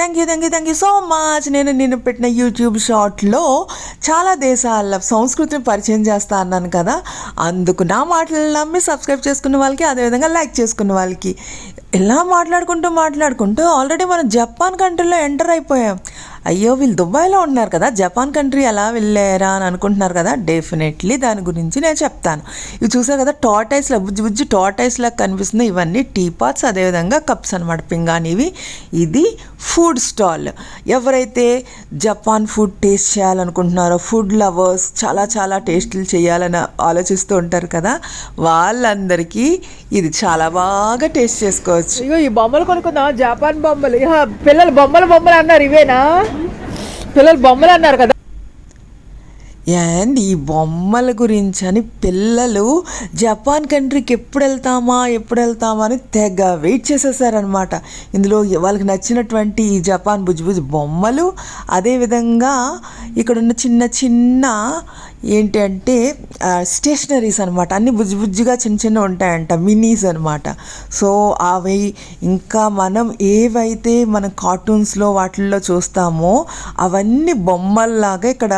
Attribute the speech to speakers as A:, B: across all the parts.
A: Thank you thank you thank you so much నేను నేను పెట్టిన యూట్యూబ్ షార్ట్లో చాలా దేశాల సంస్కృతిని పరిచయం చేస్తా అన్నాను కదా. అందుకు నా మాటలు నమ్మి సబ్స్క్రైబ్ చేసుకున్న వాళ్ళకి అదేవిధంగా లైక్ చేసుకున్న వాళ్ళకి. ఇలా మాట్లాడుకుంటూ మాట్లాడుకుంటూ ఆల్రెడీ మనం జపాన్ కంట్రీలో ఎంటర్ అయిపోయాం. అయ్యో వీళ్ళు దుబాయ్లో ఉన్నారు కదా జపాన్ కంట్రీ ఎలా వెళ్ళారా అని అనుకుంటున్నారు కదా డెఫినెట్లీ దాని గురించి నేను చెప్తాను. ఇవి చూసారు కదా టాటైస్లా బుజ్జి బుజ్జి టాటైస్లా కనిపిస్తుంది ఇవన్నీ టీ పాట్స్ అదేవిధంగా కప్స్ అనమాట పింగానివి ఇది ఫుడ్ స్టాల్ ఎవరైతే జపాన్ ఫుడ్ టేస్ట్ చేయాలనుకుంటున్నారో ఫుడ్ లవర్స్ చాలా చాలా టేస్ట్లు చేయాలని ఆలోచిస్తూ ఉంటారు కదా వాళ్ళందరికీ ఇది చాలా బాగా టేస్ట్ చేసుకోవచ్చు.
B: ఇగో ఈ బొమ్మలు కొనుక్కుందాం జపాన్ బొమ్మలు. పిల్లలు బొమ్మలు బొమ్మలు అన్నారు ఇవేనా? పిల్లలు బొమ్మలు అన్నారు కదా.
A: అండ్ ఈ బొమ్మల గురించి అని పిల్లలు జపాన్ కంట్రీకి ఎప్పుడు వెళ్తామా ఎప్పుడు వెళ్తామా అని తెగ వెయిట్ చేసేసారనమాట ఇందులో వాళ్ళకి నచ్చినటువంటి ఈ జపాన్ బుజ్జి బొమ్మలు అదేవిధంగా ఇక్కడ ఉన్న చిన్న చిన్న ఏంటి అంటే స్టేషనరీస్ అనమాట అన్ని బుజ్జి బుజ్జిగా చిన్న చిన్న ఉంటాయంట మినీస్ అనమాట సో అవి ఇంకా మనం ఏవైతే మన కార్టూన్స్లో వాటిల్లో చూస్తామో అవన్నీ బొమ్మల్లాగా ఇక్కడ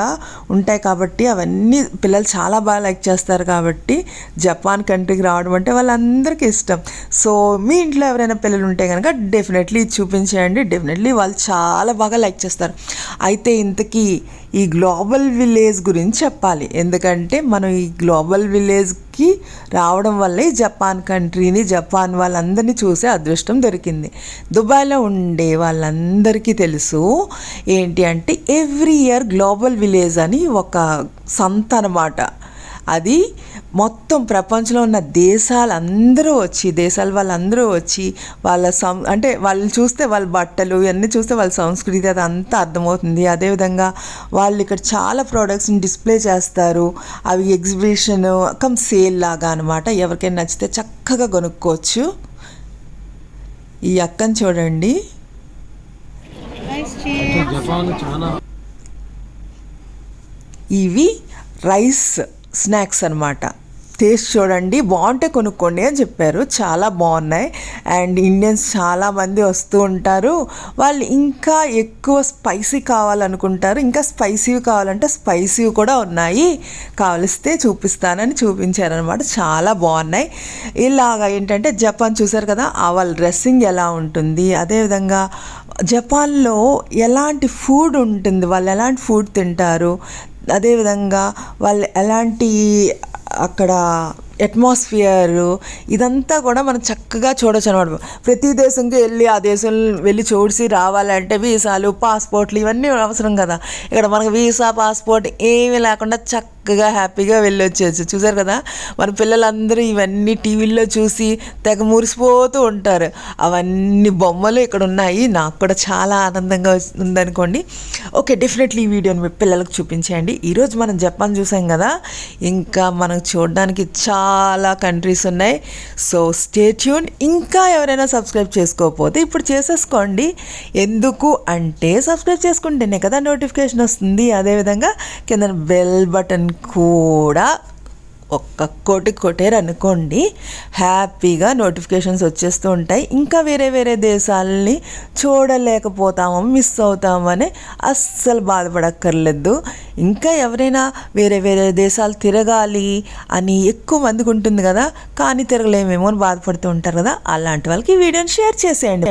A: ఉంటాయి కాబట్టి అవన్నీ పిల్లలు చాలా బాగా లైక్ చేస్తారు కాబట్టి జపాన్ కంట్రీకి రావడం అంటే వాళ్ళందరికీ ఇష్టం. సో మీ ఇంట్లో ఎవరైనా పిల్లలు ఉంటే కనుక డెఫినెట్లీ ఇది చూపించేయండి. డెఫినెట్లీ వాళ్ళు చాలా బాగా లైక్ చేస్తారు. అయితే ఇంతకీ ఈ గ్లోబల్ విలేజ్ గురించి చెప్పాలి. ఎందుకంటే మనం ఈ గ్లోబల్ విలేజ్కి రావడం వల్ల ఈ జపాన్ కంట్రీని జపాన్ వాళ్ళందరినీ చూసే అదృష్టం దొరికింది. దుబాయ్లో ఉండే వాళ్ళందరికీ తెలుసు ఏంటి అంటే ఎవ్రీ ఇయర్ గ్లోబల్ విలేజ్ అని ఒక సంత అనమాట అది మొత్తం ప్రపంచంలో ఉన్న దేశాలందరూ వచ్చి దేశాల వాళ్ళందరూ వచ్చి వాళ్ళ సం అంటే వాళ్ళు చూస్తే వాళ్ళ బట్టలు ఇవన్నీ చూస్తే వాళ్ళ సంస్కృతి అదంతా అర్థమవుతుంది. అదేవిధంగా వాళ్ళు ఇక్కడ చాలా ప్రోడక్ట్స్ని డిస్ప్లే చేస్తారు. అవి ఎగ్జిబిషన్ కమ్ సేల్ లాగా అనమాట ఎవరికైనా నచ్చితే చక్కగా కొనుక్కోవచ్చు. ఈ అక్కని చూడండి. ఇవి రైస్. స్నాక్స్ అనమాట టేస్ట్ చూడండి బాగుంటే కొనుక్కోండి అని చెప్పారు. చాలా బాగున్నాయి. అండ్ ఇండియన్స్ చాలామంది వస్తూ ఉంటారు. వాళ్ళు ఇంకా ఎక్కువ స్పైసీ కావాలనుకుంటారు. ఇంకా స్పైసీ కావాలంటే స్పైసీ కూడా ఉన్నాయి. కావలిస్తే చూపిస్తానని చూపించారనమాట చాలా బాగున్నాయి. ఇలాగా ఏంటంటే జపాన్ చూసారు కదా వాళ్ళ డ్రెస్సింగ్ ఎలా ఉంటుంది? అదేవిధంగా జపాన్లో ఎలాంటి ఫుడ్ ఉంటుంది? వాళ్ళు ఎలాంటి ఫుడ్ తింటారు? అదేవిధంగా వాళ్ళు ఎలాంటి అక్కడ అట్మాస్ఫియర్ ఇదంతా కూడా మనం చక్కగా చూడొచ్చు అనమాట ప్రతి దేశంకి వెళ్ళి ఆ దేశం వెళ్ళి చూసి రావాలంటే వీసాలు పాస్పోర్ట్లు ఇవన్నీ అవసరం కదా. ఇక్కడ మనకు వీసా పాస్పోర్ట్ ఏమీ లేకుండా చక్క చక్కగా హ్యాపీగా వెళ్ళొచ్చేచ్చు చూసారు కదా? మన పిల్లలందరూ ఇవన్నీ టీవీల్లో చూసి తెగ మురిసిపోతూ ఉంటారు. అవన్నీ బొమ్మలు ఇక్కడ ఉన్నాయి నాకు కూడా చాలా ఆనందంగా ఉందనుకోండి. ఓకే డెఫినెట్లీ ఈ వీడియోని మీ పిల్లలకు చూపించేయండి. ఈరోజు మనం జపాన్ చూసాం కదా? ఇంకా మనం చూడడానికి చాలా కంట్రీస్ ఉన్నాయి. So stay tune. ఇంకా ఎవరైనా సబ్స్క్రైబ్ చేసుకోకపోతే ఇప్పుడు చేసేసుకోండి. ఎందుకు అంటే సబ్స్క్రైబ్ చేసుకుంటేనే కదా నోటిఫికేషన్ వస్తుంది. అదేవిధంగా కింద బెల్ బటన్ కూడా ఒక్క కోటి కొట్టేరు అనుకోండి. హ్యాపీగా నోటిఫికేషన్స్ వచ్చేస్తూ ఉంటాయి. ఇంకా వేరే వేరే దేశాలని చూడలేకపోతాము మిస్ అవుతామని అస్సలు బాధపడక్కర్లేదు. ఇంకా ఎవరైనా వేరే వేరే దేశాలు తిరగాలి అని ఎక్కువ మందికి ఉంటుంది కదా కానీ తిరగలేమేమో అని బాధపడుతూ ఉంటారు కదా అలాంటి వాళ్ళకి వీడియోని షేర్ చేసేయండి.